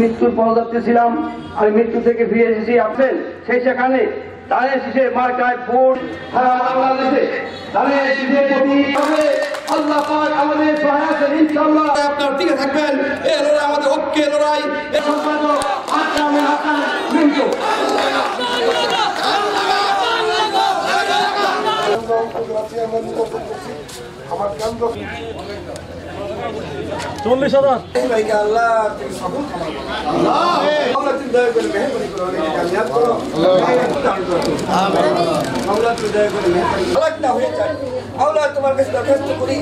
মৃত্যুর পদযাত্রী ছিলাম, আমি মৃত্যু থেকে ফিরে এসেছি আপনার সেই সেখানে দাঁড়িয়ে এসেছে, মার্কায় ভোট সারা বাংলাদেশে এসেছে প্রতি আল্লাহ আমাদের সহায় আছেন ইনশাআল্লাহ। আপনার দিকে থাকবেন, এ লড়াই আমাদের ঐক্যে লড়াই চল্লিশ হাজার। তোমার কাছে দরখাস্ত করি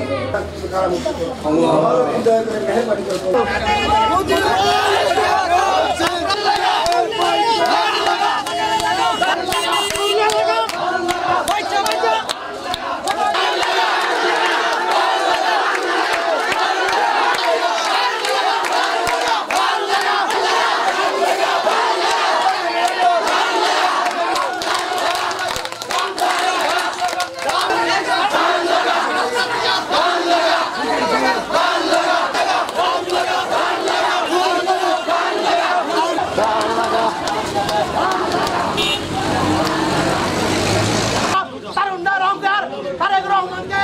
তারেক রহমানকে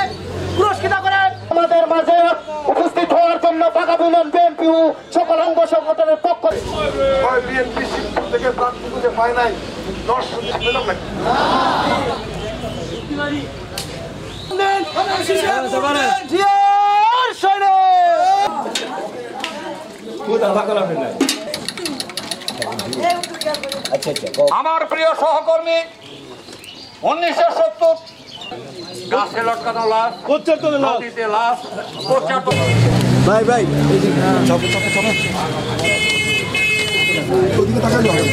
পুরস্কৃত করে আমাদের মাঝে উপস্থিত হওয়ার জন্য ঢাকা বিমান বিএনপি সকল অঙ্গ সংগঠনের পক্ষ বিএনপি থেকে প্রার্থী খুঁজে পায় নাই দর্শন পেলাম নাকি? জিয়ার সৈনিক আমার প্রিয় সহকর্মী উনিশশো সত্তর গাছে লটকানো লাশ নদীতে লাশ পশ্চাৎ ভাই ভাই ওদিকে তাকাইলে হবে।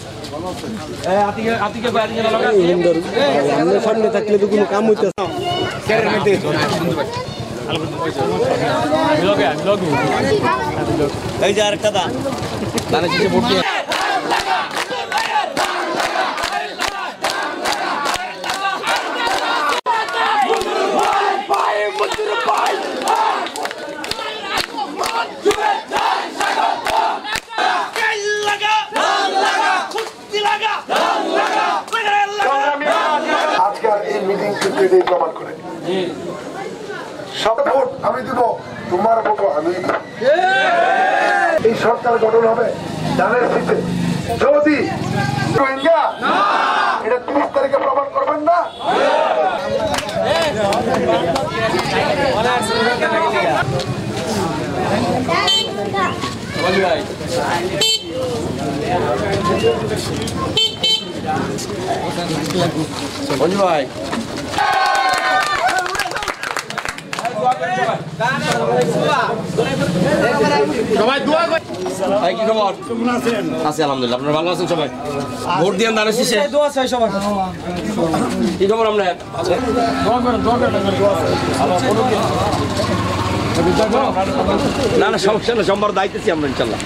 সামনে থাকলে তো কোনো কাম হইতে এই যে আরেকটা দা আজকের মিটিং কিন্তু প্রমাণ করে। ভোট, আমি দিব। তোমার ভোট আমি এই সরকার গঠন হবে জানের শীতে। যদি এটা তিরিশ তারিখে প্রমাণ করবেন না? ভাই। কি খবর? আছি আলহামদুলিল্লাহ। আপনারা ভালো আছেন সবাই? ভোট দিয়ে দানের শেষে? কি খবর আমরা না না সমস্যা না সোমবার দায়িত্বেছি আমরা ইনশাল্লাহ।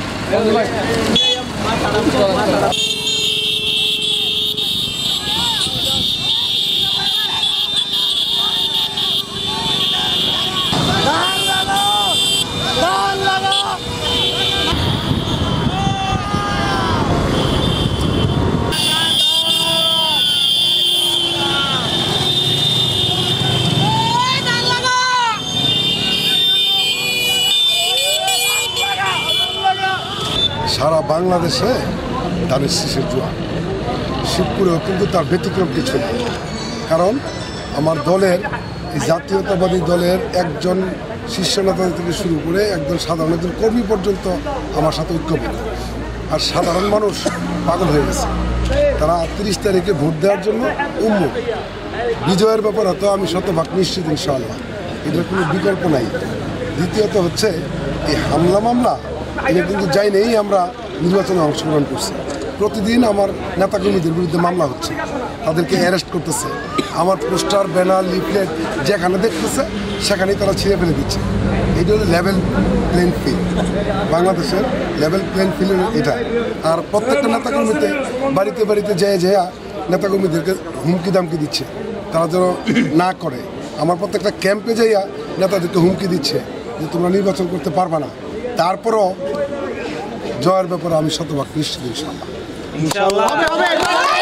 সারা বাংলাদেশে ধানের শীষের জোয়ার। শিবপুরেও কিন্তু তার ব্যতিক্রম কিছু নেই। কারণ আমার দলের, এই জাতীয়তাবাদী দলের একজন শীর্ষ নেতা থেকে শুরু করে একজন সাধারণ একজন কর্মী পর্যন্ত আমার সাথে ঐক্যবদ্ধ। আর সাধারণ মানুষ পাগল হয়ে গেছে। তারা তিরিশ তারিখে ভোট দেওয়ার জন্য উন্মুখ বিজয়ের ব্যাপারে তো আমি শতভাগ নিশ্চিত ইনশাআল্লাহ। এটার কোনো বিকল্প নাই। দ্বিতীয়ত হচ্ছে, এই হামলা মামলা এটা কিন্তু যাই নেই আমরা নির্বাচনে অংশগ্রহণ করছি। প্রতিদিন আমার নেতাকর্মীদের বিরুদ্ধে মামলা হচ্ছে। তাদেরকে অ্যারেস্ট করতেছে। আমার পোস্টার ব্যানার লিফলেট যেখানে দেখতেছে, সেখানেই তারা ছিঁড়ে ফেলে দিচ্ছে। এটা হলো লেভেল প্লেন ফিল্ড বাংলাদেশের লেভেল প্লেন ফিল্ড এটা। আর প্রত্যেকটা নেতাকর্মীতে বাড়িতে বাড়িতে যেয়ে যেয়া নেতাকর্মীদেরকে হুমকি দামকি দিচ্ছে। তারা যেন না করে। আমার প্রত্যেকটা ক্যাম্পে যাইয়া নেতাদেরকে হুমকি দিচ্ছে যে তোমরা নির্বাচন করতে পারবা না। তারপরও জয়ের ব্যাপারে আমি শতভাগ নিশ্চিত ইনশাল্লাহ। হবে হবে।